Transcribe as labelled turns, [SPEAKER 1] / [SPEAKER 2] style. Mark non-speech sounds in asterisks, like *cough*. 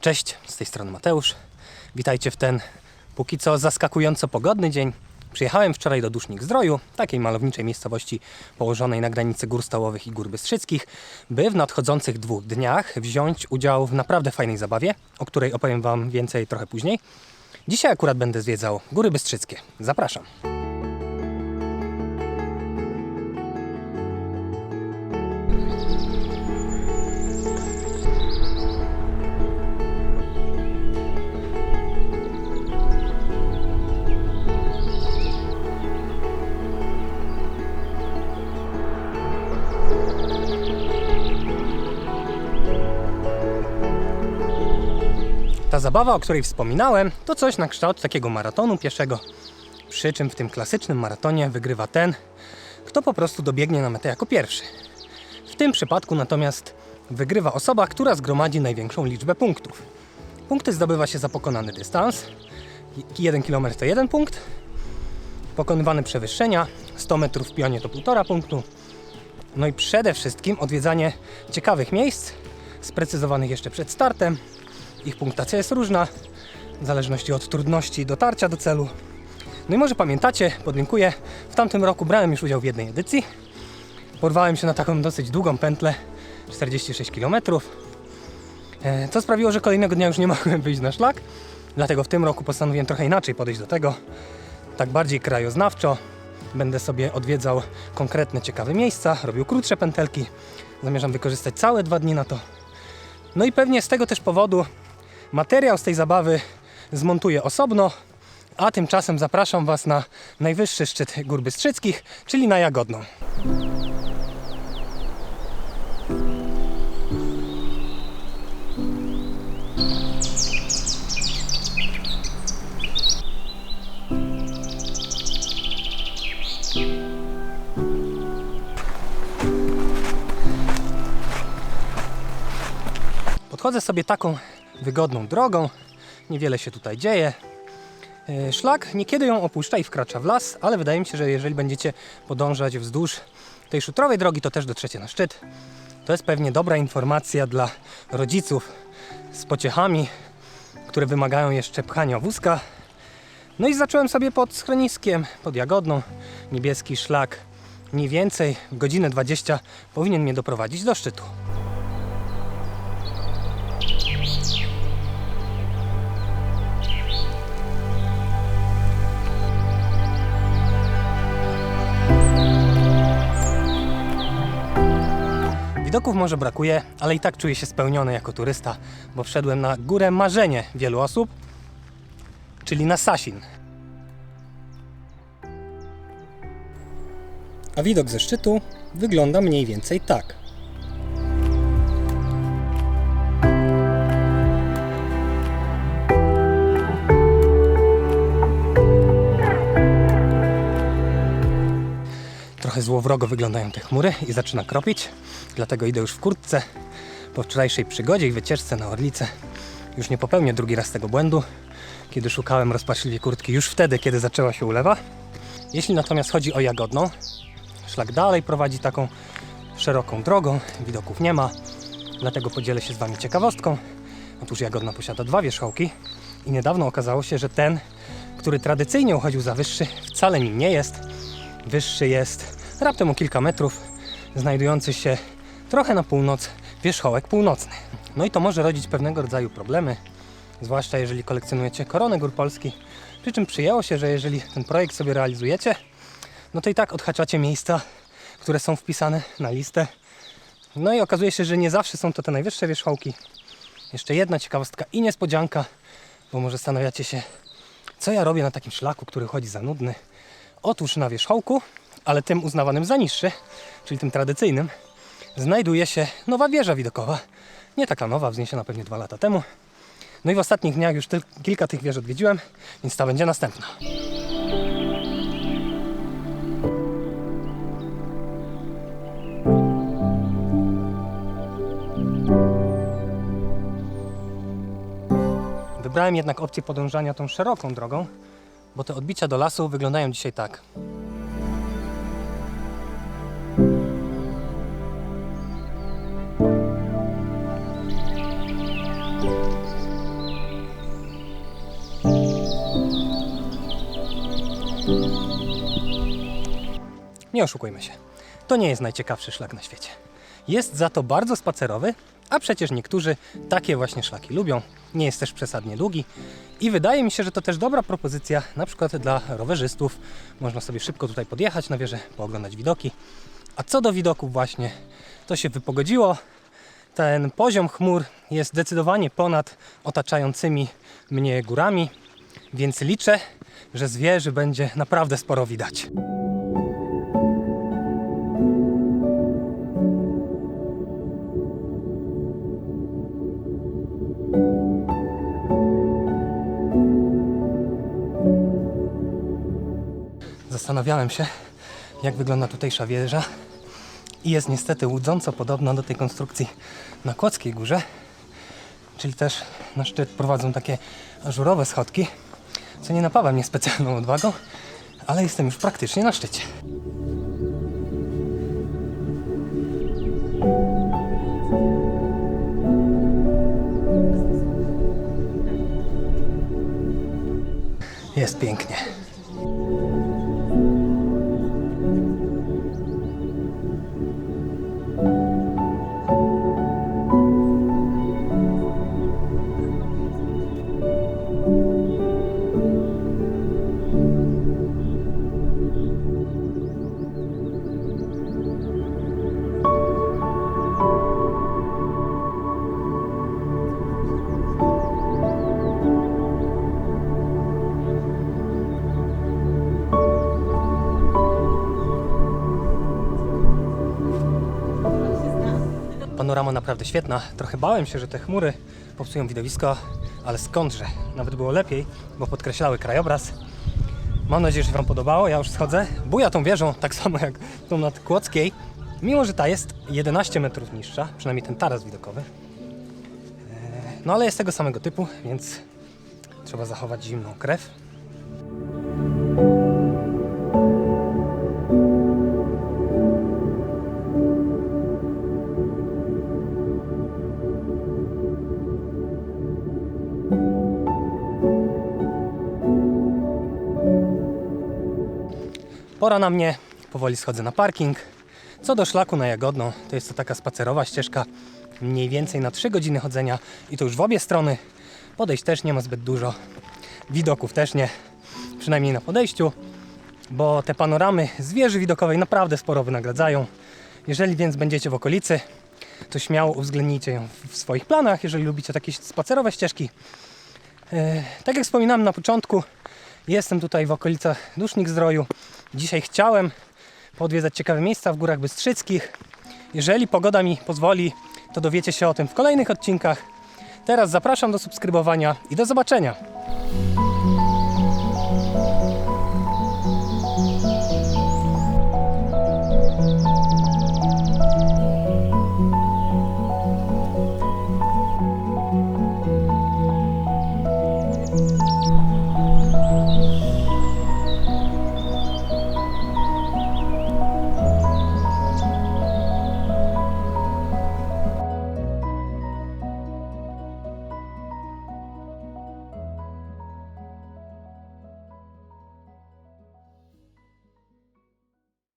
[SPEAKER 1] Cześć, z tej strony Mateusz. Witajcie w ten póki co zaskakująco pogodny dzień. Przyjechałem wczoraj do Dusznik Zdroju, takiej malowniczej miejscowości położonej na granicy Gór Stołowych i Gór Bystrzyckich, by w nadchodzących dwóch dniach wziąć udział w naprawdę fajnej zabawie, o której opowiem Wam więcej trochę później. Dzisiaj akurat będę zwiedzał Góry Bystrzyckie. Zapraszam. Ta zabawa, o której wspominałem, to coś na kształt takiego maratonu pieszego. Przy czym w tym klasycznym maratonie wygrywa ten, kto po prostu dobiegnie na metę jako pierwszy. W tym przypadku natomiast wygrywa osoba, która zgromadzi największą liczbę punktów. Punkty zdobywa się za pokonany dystans. 1 km to 1 punkt. Pokonywane przewyższenia 100 metrów w pionie to 1,5 punktu. No i przede wszystkim odwiedzanie ciekawych miejsc, sprecyzowanych jeszcze przed startem, ich punktacja jest różna, w zależności od trudności dotarcia do celu. No i może pamiętacie, podlinkuję, w tamtym roku brałem już udział w jednej edycji. Porwałem się na taką dosyć długą pętlę, 46 km. E, Co sprawiło, że kolejnego dnia już nie *laughs* mogłem wyjść na szlak. Dlatego w tym roku postanowiłem trochę inaczej podejść do tego. Tak bardziej krajoznawczo. Będę sobie odwiedzał konkretne ciekawe miejsca, robił krótsze pętelki. Zamierzam wykorzystać całe dwa dni na to. No i pewnie z tego też powodu materiał z tej zabawy zmontuję osobno, a tymczasem zapraszam Was na najwyższy szczyt Gór Bystrzyckich, czyli na Jagodną. Podchodzę sobie taką wygodną drogą, niewiele się tutaj dzieje. E, Szlak niekiedy ją opuszcza i wkracza w las, ale wydaje mi się, że jeżeli będziecie podążać wzdłuż tej szutrowej drogi, to też dotrzecie na szczyt. To jest pewnie dobra informacja dla rodziców z pociechami, które wymagają jeszcze pchania wózka. No i zacząłem sobie pod schroniskiem, pod Jagodną, niebieski szlak. Mniej więcej godzinę 20 powinien mnie doprowadzić do szczytu. Widoków może brakuje, ale i tak czuję się spełniony jako turysta, bo wszedłem na górę marzenie wielu osób, czyli na Sasin. A widok ze szczytu wygląda mniej więcej tak. Trochę złowrogo wyglądają te chmury i zaczyna kropić, dlatego idę już w kurtce. Po wczorajszej przygodzie i wycieczce na Orlicę już nie popełnię drugi raz tego błędu, kiedy szukałem rozpaczliwie kurtki już wtedy, kiedy zaczęła się ulewa. Jeśli natomiast chodzi o Jagodną, szlak dalej prowadzi taką szeroką drogą, widoków nie ma, dlatego podzielę się z Wami ciekawostką. Otóż Jagodna posiada dwa wierzchołki i niedawno okazało się, że ten, który tradycyjnie uchodził za wyższy, wcale nim nie jest. Wyższy jest raptem o kilka metrów, znajdujący się trochę na północ wierzchołek północny. No i to może rodzić pewnego rodzaju problemy, zwłaszcza jeżeli kolekcjonujecie koronę gór Polski. Przy czym przyjęło się, że jeżeli ten projekt sobie realizujecie, no to i tak odhaczacie miejsca, które są wpisane na listę. No i okazuje się, że nie zawsze są to te najwyższe wierzchołki. Jeszcze jedna ciekawostka i niespodzianka, bo może zastanawiacie się, co ja robię na takim szlaku, który chodzi za nudny. Otóż na wierzchołku, ale tym uznawanym za niższy, czyli tym tradycyjnym, znajduje się nowa wieża widokowa. Nie taka nowa, wzniesiona pewnie dwa lata temu. No i w ostatnich dniach już kilka tych wież odwiedziłem, więc ta będzie następna. Wybrałem jednak opcję podążania tą szeroką drogą, bo te odbicia do lasu wyglądają dzisiaj tak. Nie oszukujmy się. To nie jest najciekawszy szlak na świecie. Jest za to bardzo spacerowy, a przecież niektórzy takie właśnie szlaki lubią. Nie jest też przesadnie długi i wydaje mi się, że to też dobra propozycja na przykład dla rowerzystów. Można sobie szybko tutaj podjechać na wieżę, pooglądać widoki. A co do widoków właśnie, to się wypogodziło. Ten poziom chmur jest zdecydowanie ponad otaczającymi mnie górami, więc liczę, że z wieży będzie naprawdę sporo widać. Zastanawiałem się, jak wygląda tutejsza wieża i jest niestety łudząco podobna do tej konstrukcji na Kłodzkiej Górze, czyli też na szczyt prowadzą takie ażurowe schodki, co nie napawa mnie specjalną odwagą, ale jestem już praktycznie na szczycie. Jest pięknie. Panorama naprawdę świetna. Trochę bałem się, że te chmury popsują widowisko, ale skądże? Nawet było lepiej, bo podkreślały krajobraz. Mam nadzieję, że Wam podobało. Ja już schodzę. Buja tą wieżą, tak samo jak tą nad Kłodzkiej. Mimo, że ta jest 11 metrów niższa, przynajmniej ten taras widokowy. Eee, No ale jest tego samego typu, więc trzeba zachować zimną krew. Pora na mnie, powoli schodzę na parking. Co do szlaku na Jagodną, to jest to taka spacerowa ścieżka, mniej więcej na 3 godziny chodzenia i to już w obie strony. Podejść też nie ma zbyt dużo, widoków też nie, przynajmniej na podejściu, bo te panoramy z wieży widokowej naprawdę sporo wynagradzają. Jeżeli więc będziecie w okolicy, to śmiało uwzględnijcie ją w swoich planach, jeżeli lubicie takie spacerowe ścieżki. E, Tak jak wspominałem na początku, jestem tutaj w okolicach Dusznik Zdroju. Dzisiaj chciałem podwiedzać ciekawe miejsca w Górach Bystrzyckich. Jeżeli pogoda mi pozwoli, to dowiecie się o tym w kolejnych odcinkach. Teraz zapraszam do subskrybowania i do zobaczenia.